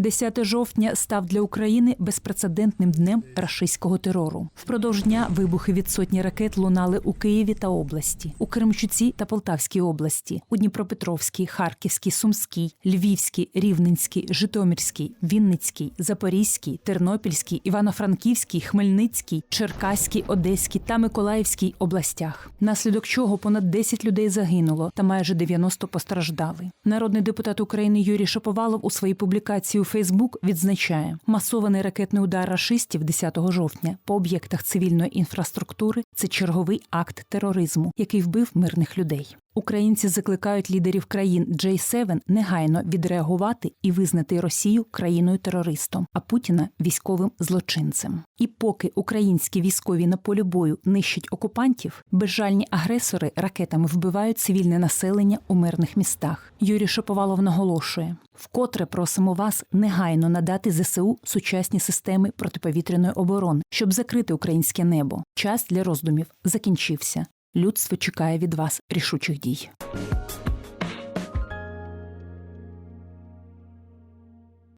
10 жовтня став для України безпрецедентним днем рашистського терору. Впродовж дня вибухи від сотні ракет лунали у Києві та області, у Кремчуці та Полтавській області, у Дніпропетровській, Харківській, Сумській, Львівській, Рівненській, Житомирській, Вінницькій, Запорізькій, Тернопільській, Івано-Франківській, Хмельницькій, Черкаській, Одеській та Миколаївській областях, наслідок чого понад 10 людей загинуло та майже 90 постраждали. Народний депутат України Юрій Шаповалов у своїй публікації Фейсбук відзначає, масований ракетний удар рашистів 10 жовтня по об'єктах цивільної інфраструктури це черговий акт тероризму, який вбив мирних людей. Українці закликають лідерів країн J7 негайно відреагувати і визнати Росію країною терористом, а Путіна військовим злочинцем. І поки українські військові на полі бою нищать окупантів, безжальні агресори ракетами вбивають цивільне населення у мирних містах. Юрій Шаповалов наголошує: вкотре просимо вас негайно надати ЗСУ сучасні системи протиповітряної оборони, щоб закрити українське небо. Час для роздумів закінчився. Людство чекає від вас рішучих дій.